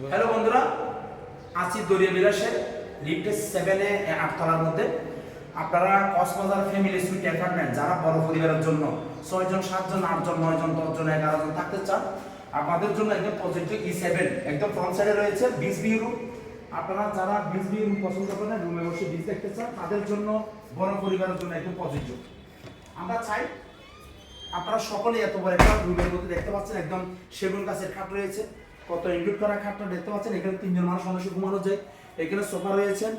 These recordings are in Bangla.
হ্যালো বন্ধুরা, আছি দরিয়া বিলাসের লিফটের সেভেনে আটতলার মধ্যে। আপনারা কক্সবাজার ফ্যামিলি সুইট অ্যাপার্টমেন্ট যারা বড় পরিবারের জন্য ছয়জন, সাতজন, আটজন, নয়জন, দশজন এগারো জন থাকতে চান, আপনাদের জন্য একদম প্রজেক্ট ই সেভেন একদম ফ্রন্ট সাইডে রয়েছে বিশ বি রুম আপনারা যারা বিশ বি রুম পছন্দ করেন রুমে বসে বিষ দেখতে চান, তাদের জন্য বড় পরিবারের জন্য একদম প্রযোজ্য আমরা চাই আপনারা সকলে এত বড় একটা রুমের মধ্যে দেখতে পাচ্ছেন, একদম সেগুন গাছের খাট রয়েছে। কত ইনক্লুড করা খাটটা দেখতে পাচ্ছেন? এখানে তিনজন মানুষ মানুষ ঘুমানো যায়। এখানে সোফা রয়েছেন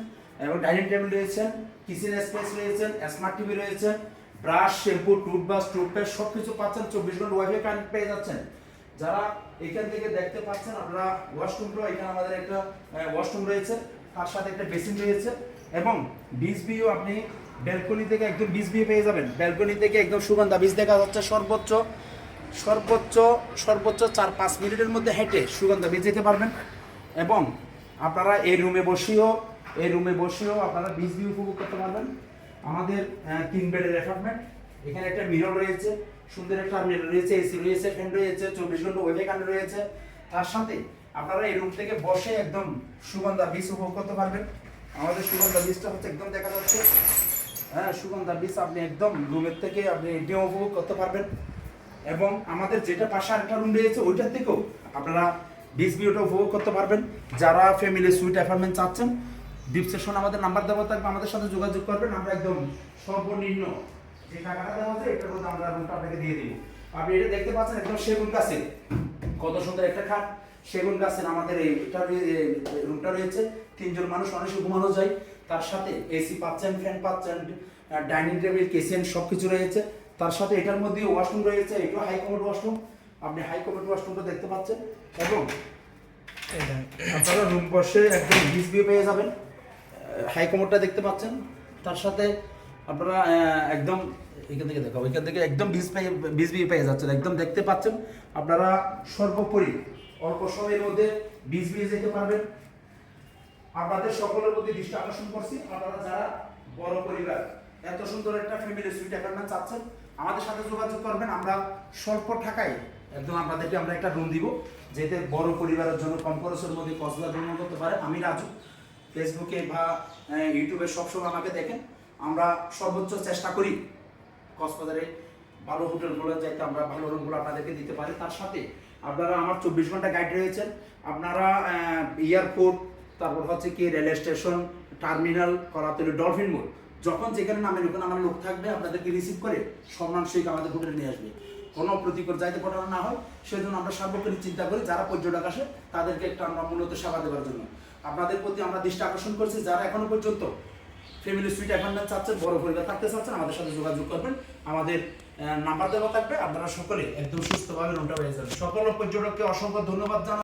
এবং ডাইনিং টেবিল রয়েছেন কিচেন স্পেস রয়েছেন স্মার্ট টিভি রয়েছে ব্রাশ শ্যাম্পু টুথব্রাশ টুথপেস্ট সব কিছু পাচ্ছেন। চব্বিশ ঘণ্টা ওয়াইফাই কানেক্ট পেয়ে যাচ্ছেন। যারা এখান থেকে দেখতে পাচ্ছেন, আপনারা ওয়াশরুমটা এখানে আমাদের একটা ওয়াশরুম রয়েছে। তার সাথে একটা বেসিন রয়েছে। এবং বিচ ভিউ আপনি ব্যালকনি থেকে একদম বিচ ভিউ পেয়ে যাবেন। ব্যালকনি থেকে একদম সুগন্ধা বীজ দেখা যাচ্ছে সর্বোচ্চ। সর্বোচ্চ সর্বোচ্চ চার পাঁচ মিনিটের মধ্যে হেঁটে সুগন্ধা বীজ যেতে পারবেন। এবং আপনারা এই রুমে বসেও, এই রুমে বসেও আপনারা বিচ ভিউ উপভোগ করতে পারবেন। আমাদের তিন বেডের অ্যাপার্টমেন্ট এখানে একটা মিরর রয়েছে, সুন্দর একটা মিরর রয়েছে এসি রয়েছে ফ্যান রয়েছে, চব্বিশ ঘণ্টা ওয়েবে কানে রয়েছে। তার সাথে আপনারা এই রুম থেকে বসে একদম সুগন্ধা বীজ উপভোগ করতে পারবেন। আমাদের সুগন্ধা বীজটা হচ্ছে একদম দেখা যাচ্ছে। হ্যাঁ সুগন্ধা বীজ আপনি একদম রুমের থেকে আপনি এটিও উপভোগ করতে পারবেন। এবং আমাদের যেটা পাশে আরেকটা রুম রয়েছে, ওইটার থেকেও আপনারা বিচ ভিউটা উপভোগ করতে পারবেন। যারা ফ্যামিলি সুইট অ্যাপার্টমেন্ট চাচ্ছেন ডিপ সেশন আমাদের নাম্বার দেওয়া থাকবে, আমাদের সাথে যোগাযোগ করবেন। আমরা একদম সর্বনিম্ন যে টাকাটা দেওয়া আছে এটার মধ্যে আমরা রুমটা আপনাকে দিয়ে দিব। আপনি এটা দেখতে পাচ্ছেন, একদম সেগুন গাছের। কত সুন্দর একটা খাট। সেগুন গাছের আমাদের এই রুমটা রয়েছে। তিনজন মানুষ মানুষে ঘুমানো যায়। তার সাথে এসি পাচ্ছেন ফ্যান পাচ্ছেন ডাইনিং টেবিল কিচেন সব কিছু রয়েছে। তার সাথে এটার মধ্যে ওয়াশরুম রয়েছে, এটাও হাই কমোড ওয়াশরুম আপনি হাই কমোড ওয়াশরুমটা দেখতে পাচ্ছেন। এবং আপনারা রুম বসে একদম বিচ ভিউ পেয়ে যাবেন। হাই কমোডটা দেখতে পাচ্ছেন। তার সাথে আপনারা একদম এখান থেকে দেখাবো এখান থেকে একদম বিচ পেয়ে বিচ ভিউ পেয়ে যাচ্ছেন। একদম দেখতে পাচ্ছেন। আপনারা সর্বোপরি অল্প সময়ের মধ্যে বিচ ভিউ যেতে পারবেন। আপনাদের সকলের প্রতি দৃষ্টি আকর্ষণ করছি। আপনারা যারা বড় পরিবার, এত সুন্দর একটা ফ্যামিলি সুইট অ্যাপার্টমেন্ট চাচ্ছেন আমাদের সাথে যোগাযোগ করবেন, আমরা স্বল্প টাকায় একদম আপনাদেরকে আমরা একটা রুম দিব, যেতে বড় পরিবারের জন্য কম খরচের মধ্যে কক্সবাজার ভ্রমণ করতে পারে। আমি রাজু ফেসবুকে বা ইউটিউবে সবসময় আমাকে দেখেন। আমরা সর্বোচ্চ চেষ্টা করি কক্সবাজারে ভালো হোটেলগুলো যাইতে আমরা ভালো রুমগুলো আপনাদেরকে দিতে পারি। তার সাথে আপনারা আমার চব্বিশ ঘণ্টা গাইড রয়েছেন। আপনারা এয়ারপোর্ট তারপর হচ্ছে কি rail station terminal Kolatoli dolphin মোড় যখন যেখানে নামেন, ওখানে আমার লোক থাকবে, আপনাদেরকে রিসিভ করে সম্মান সহিত আমাদের হোটেলে নিয়ে আসবে। কোনো প্রতিকূল যাইতে পাঠানো না হয়, সেজন্য আমরা সার্বক্ষণিক চিন্তা করি, যারা পর্যটক আসে, তাদেরকে একটা আমরা মূলত সেবা দেওয়ার জন্য। আপনাদের প্রতি আমরা দৃষ্টি আকর্ষণ করছি, যারা এখনও পর্যন্ত ফ্যামিলি সুইট অ্যাপার্টমেন্ট চাচ্ছেন বড় পরিবার থাকতে চাচ্ছেন আমাদের সাথে যোগাযোগ করবেন। আমাদের নাম্বার দেওয়া থাকবে, আপনারা সকলে একদম সুস্থভাবে রুমটা পেয়ে যাবেন। সকল পর্যটককে অসংখ্য ধন্যবাদ জানাই